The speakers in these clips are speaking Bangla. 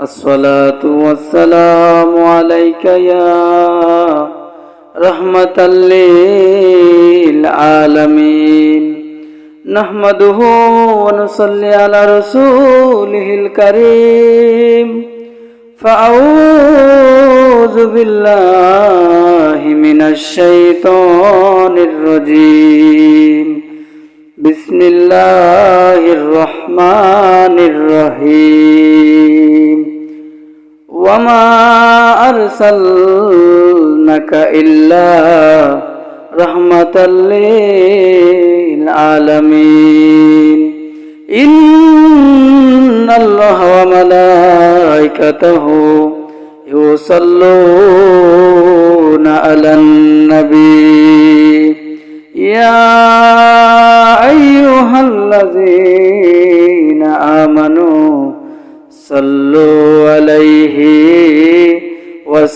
الصلاة والسلام عليك يا رحمة للعالمين. نحمده ونصلي على رسوله الكريم. فأعوذ بالله من الشيطان الرجيم. بسم الله الرحمن الرحيم وما أرسلنك إلا رحمة للعالمين إن الله وملائكته يصلون على النبي يا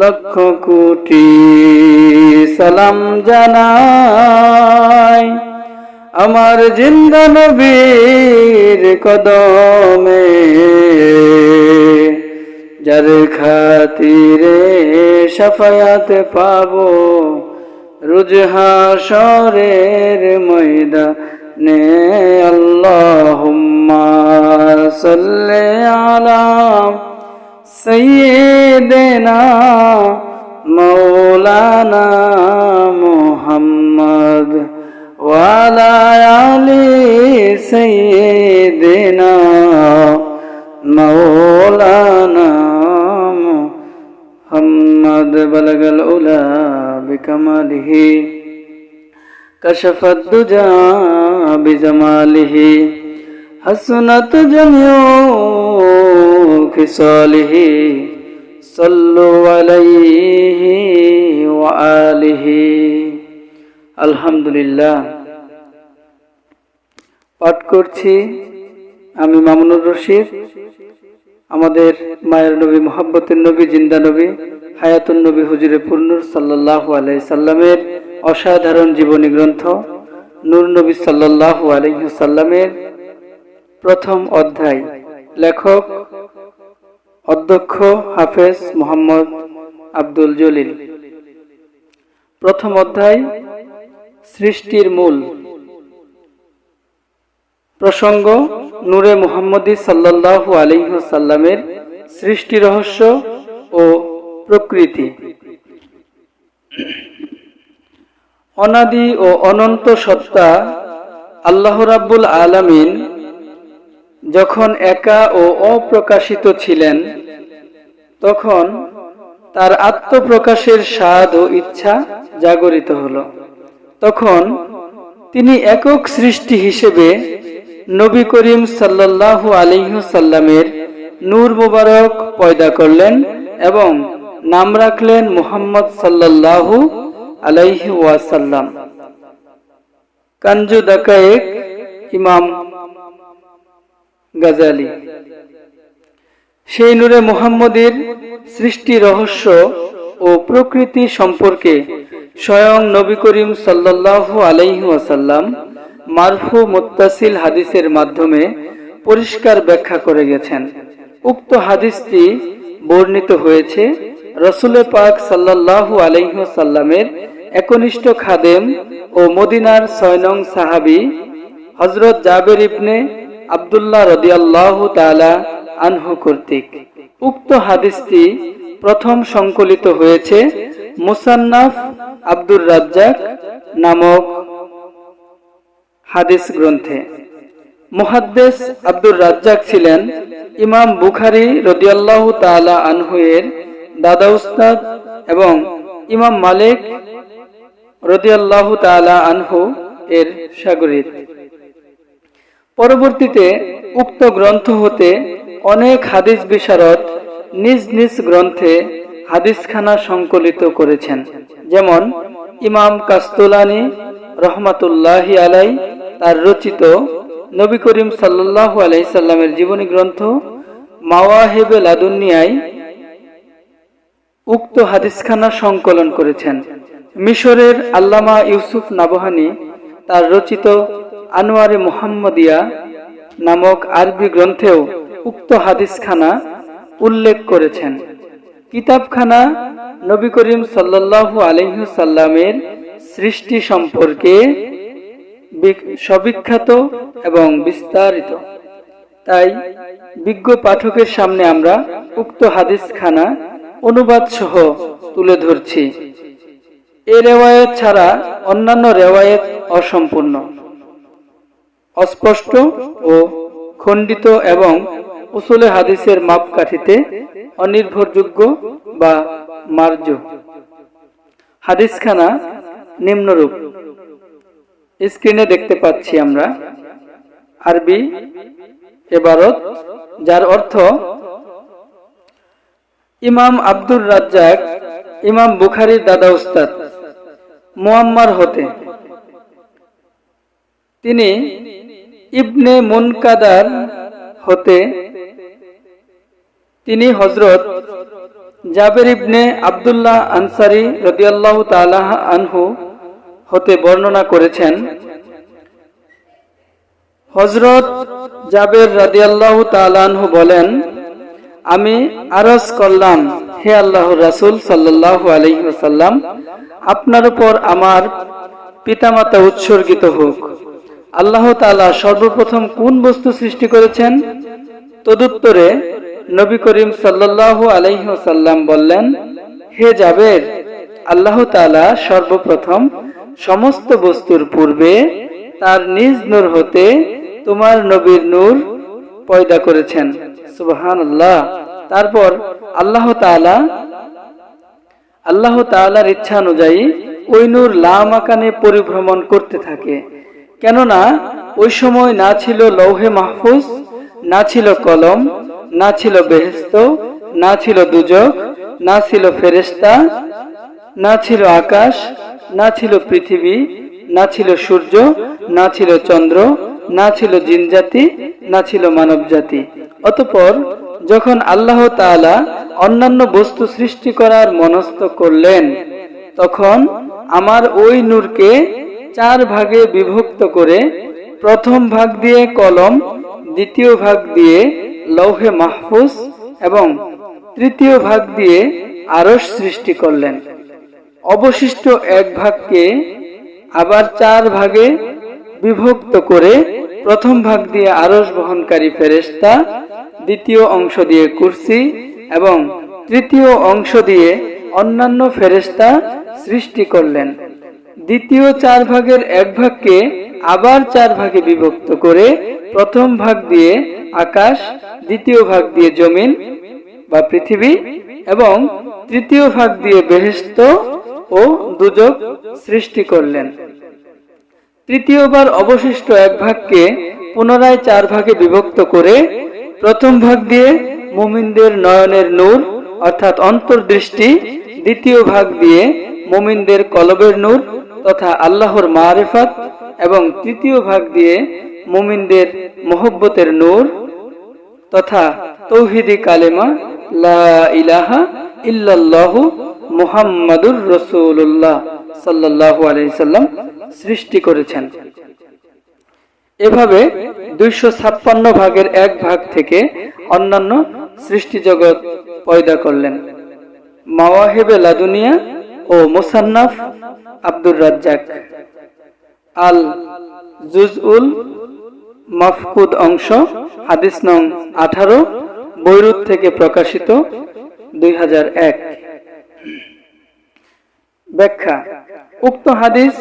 লক্ষ কোটি সালাম জানাই। আমার জিন্দা নবীর কদমে, যার খাতিরে সাফায়াত পাবো রোজ হাসরের ময়দানে। আল্লাহুম্মা সাল্লি আলা সাইয়্যিদিনা মাওলানা মুহাম্মদ ওয়ালা আলি সাইয়্যিদিনা মাওলানা محمد بلغ الأولى بكماله كشف الدجى بجماله حسنت جميع خصاله صلوا عليه وآله আলহামদুলিল্লাহ পাঠ করছি আমি মামুনুর রশিদ আমাদের মায়ের নবী মোহাব্বতের নবী জিন্দা নবী হায়াতুন নবী হুজুরে পুরনুর সাল্লাহ আলাই সাল্লামের অসাধারণ জীবনী গ্রন্থ নূর নবী সাল্লাহ আলহিসাল্লামের প্রথম অধ্যায় লেখক অধ্যক্ষ হাফেজ মোহাম্মদ আব্দুল জলিল। প্রথম অধ্যায়, সৃষ্টির মূল। প্রসঙ্গ, নূরে মুহাম্মদী সাল্লাল্লাহু আলাইহি সাল্লামের সৃষ্টি রহস্য ও প্রকৃতি। অনাদি ও অনন্ত সত্তা আল্লাহ রাব্বুল আলামিন যখন একা ও অপ্রকাশিত ছিলেন তখন তার আত্মপ্রকাশের স্বাদ ও ইচ্ছা জাগরিত হল। তখন তিনি একক সৃষ্টি হিসেবে নবী করিম সাল্লাল্লাহু আলিহাল্লামের নূর মুবারক পয়দা করলেন এবং নাম রাখলেন মুহাম্মদ সাল্লাল্লাহু আলাইহি ওয়াসাল্লাম। কাঞ্জু দাকায়েক, ইমাম গাজালি। সেই নূরে মুহাম্মদের সৃষ্টি রহস্য ও প্রকৃতি সম্পর্কে স্বয়ং নবী করিম সাল্লাল্লাহু আলাইহি ওয়াসাল্লাম মারফু মুত্তাসিল হাদিসের মাধ্যমে পরিষ্কার ব্যাখ্যা করে গেছেন। উক্ত হাদিসটি বর্ণিত হয়েছে রসুলে পাক সাল্লাল্লাহু আলাইহি সাল্লামের একনিষ্ঠ খাদেম ও মদিনার ছয় নং সাহাবি হজরত জাবের ইবনে আবদুল্লাহ রদিয়াল্লাহু তাআলা আনহু কর্তৃক। উক্ত হাদিসটি প্রথম সংকলিত হয়েছে মুসান্নাফ আব্দুর রাজ্জাক নামক হাদিস গ্রন্থে। মুহাদ্দেস আব্দুর রাজ্জাক ছিলেন ইমাম বুখারি রদিয়াল্লাহ তাআলা আনহু এর দাদা উস্তাদ এবং ইমাম মালিক রদিয়াল্লাহ তালা আনহু এর সাগরিত পরবর্তীতে উক্ত গ্রন্থ হতে অনেক হাদিস বিশারদ নিজ নিজ গ্রন্থে হাদিসখানা সংকলিত করেছেন। যেমন ইমাম কাস্তুলানি রহমাতুল্লাহি আলাই তার রচিত নবী করিম সাল্লাহ আলাইসাল্লামের জীবনী গ্রন্থ মাওয়াহেবে লাদুনিয়ায় উক্ত হাদিসখানা সংকলন করেছেন। মিশরের আল্লামা ইউসুফ নাবহানি তার রচিত আনোয়ারে মোহাম্মদিয়া নামক আরবি গ্রন্থেও উক্ত হাদিসখানা উল্লেখ করেছেন। কিতাবখানা নবী করিম সাল্লাল্লাহু আলাইহি সাল্লামের সৃষ্টি সম্পর্কে সবিখ্যাত এবং বিস্তারিত। তাই বিজ্ঞ পাঠকের সামনে আমরা উক্ত হাদিসখানা অনুবাদ সহ তুলে ধরছি। এ রেওয়ায়ত ছাড়া অন্যান্য রেওয়ায়ত অসম্পূর্ণ। অস্পষ্ট ও খণ্ডিত এবং উসুলে হাদিসের মাপকাঠিতে অনির্ভরযোগ্য বা মার্জ। হাদিসখানা নিম্নরূপ। স্ক্রিনে দেখতে পাচ্ছি আমরা আরবি এবারত, যার অর্থ, ইমাম আব্দুর রাজ্জাক, ইমাম বুখারির দাদা উস্তাদ, মোয়াম্মার হতে। তিনি ইবনে মুনকাদার হতে তিনি হজরত জাবের ইবনে আব্দুল্লাহ আনসারি রদিয়াল্লাহ তালাহ আনহু হতে বর্ণনা করেছেন। হজরত জাবের রাদিয়াল্লাহ তালানহু বলেন, আমি আরজ করলাম, হে আল্লাহ রাসূল সাল্লাল্লাহু আলাইহি ওয়াসাল্লাম, আপনার উপর আমার পিতামাতা উৎসর্গিত হোক। আল্লাহ তালা সর্বপ্রথম কোন বস্তু সৃষ্টি করেছেন? তদুত্তরে নবী করিম সাল্লাল্লাহু আলাইহি ওয়াসাল্লাম বললেন, হে জাবের, আল্লাহ তাআলা সর্বপ্রথম সমস্ত বস্তুর পূর্বে তার নিজ নূর হতে তোমার নবীর নূর পয়দা করেছেন। সুবহান আল্লাহ তারপর আল্লাহ তাআলা, আল্লাহ তাআলার ইচ্ছা অনুযায়ী ওই নূর লামাকানে পরিভ্রমণ করতে থাকে। কেননা ওই সময় না ছিল লৌহে মাহফুজ, না ছিল কলম না ছিল বেহেস্ত না ছিল দুজক, না ছিল ফেরেস্তা না ছিল আকাশ, না ছিল পৃথিবী, না ছিল সূর্য, না ছিল চন্দ্র, না ছিল জিনজাতি, না ছিল মানব জাতি অতপর যখন আল্লাহ তাআলা অন্যান্য বস্তু সৃষ্টি করার মনস্থ করলেন, তখন আমার ওই নূরকে চার ভাগে বিভক্ত করে প্রথম ভাগ দিয়ে কলম, দ্বিতীয় ভাগ দিয়ে লৌহে মাহফুজ এবং তৃতীয় ভাগ দিয়ে আরশ সৃষ্টি করলেন। অবশিষ্ট এক ভাগকে আবার চার ভাগে বিভক্ত করে প্রথম ভাগ দিয়ে আরস বহনকারী ফেরেস্তা দ্বিতীয় অংশ দিয়ে কুরসি এবং তৃতীয় অংশ দিয়ে অন্যান্য ফেরেস্তা সৃষ্টি করলেন। দ্বিতীয় চার ভাগের এক ভাগকে আবার চার ভাগে বিভক্ত করে প্রথম ভাগ দিয়ে আকাশ দ্বিতীয় ভাগ দিয়ে জমিন বা পৃথিবী এবং তৃতীয় ভাগ দিয়ে বেহেস্ত ও দুজক সৃষ্টি করলেন। তৃতীয়বার অবশিষ্ট এক ভাগকে পুনরায় চার ভাগে বিভক্ত করে প্রথম ভাগ দিয়ে মুমিনদের নয়নের নূর অর্থাৎ অন্তর্দৃষ্টি, দ্বিতীয় ভাগ দিয়ে মুমিনদের কলবের নূর তথা আল্লাহর মারেফাত এবং তৃতীয় ভাগ দিয়ে মুমিনদের মোহব্বতের নূর তথা তৌহিদি কালেমা, লা ইলাহা ইল্লাল্লাহু মুহাম্মাদুর রাসূলুল্লাহ সাল্লাল্লাহু আলাইহি সাল্লাম সৃষ্টি করেছেন। এভাবে দুইশো ছাপ্পান্ন ভাগের এক ভাগ থেকে অন্যান্য সৃষ্টি জগৎ পয়দা করলেন। মাওয়াহেবে লাদুনিয়া ও মুসান্নাফ আব্দুর রাজ্জাক। আল জুজউল মাফকুদ অংশ, হাদিস নং আঠারো, বৈরুত থেকে প্রকাশিত, দুই ব্যাখ্যা, উক্ত হাদিস,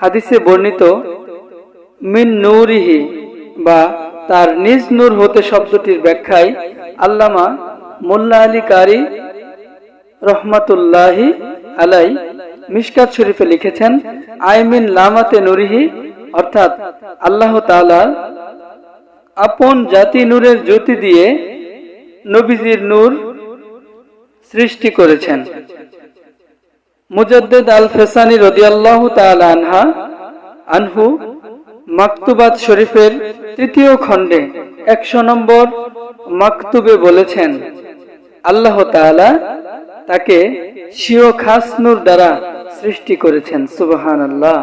হাদিসে বর্ণিত, মিন নৌরিহি বা তার নিজ নূর হতে শব্দটির ব্যাখ্যায় আল্লামা মোল্লা আলী কারি রহমাতুল্লাহি আলাই মিশকাত শরীফে লিখেছেন আইমিন লামাতে নুরিহি অর্থাৎ আল্লাহ আপন জাতি নূরের জ্যোতি দিয়ে নবীজির নূর সৃষ্টি করেছেন। মুজদ্দেদ আল ফেসানি রদিয়াল্লাহু আনহা, আনহু মাকতুবাদ শরীফের তৃতীয় খণ্ডে একশো নম্বর মাকতুবে বলেছেন, আল্লাহ তাআলা তাকে স্বীয় খাস নূর দ্বারা সৃষ্টি করেছেন, সুবহানাল্লাহ।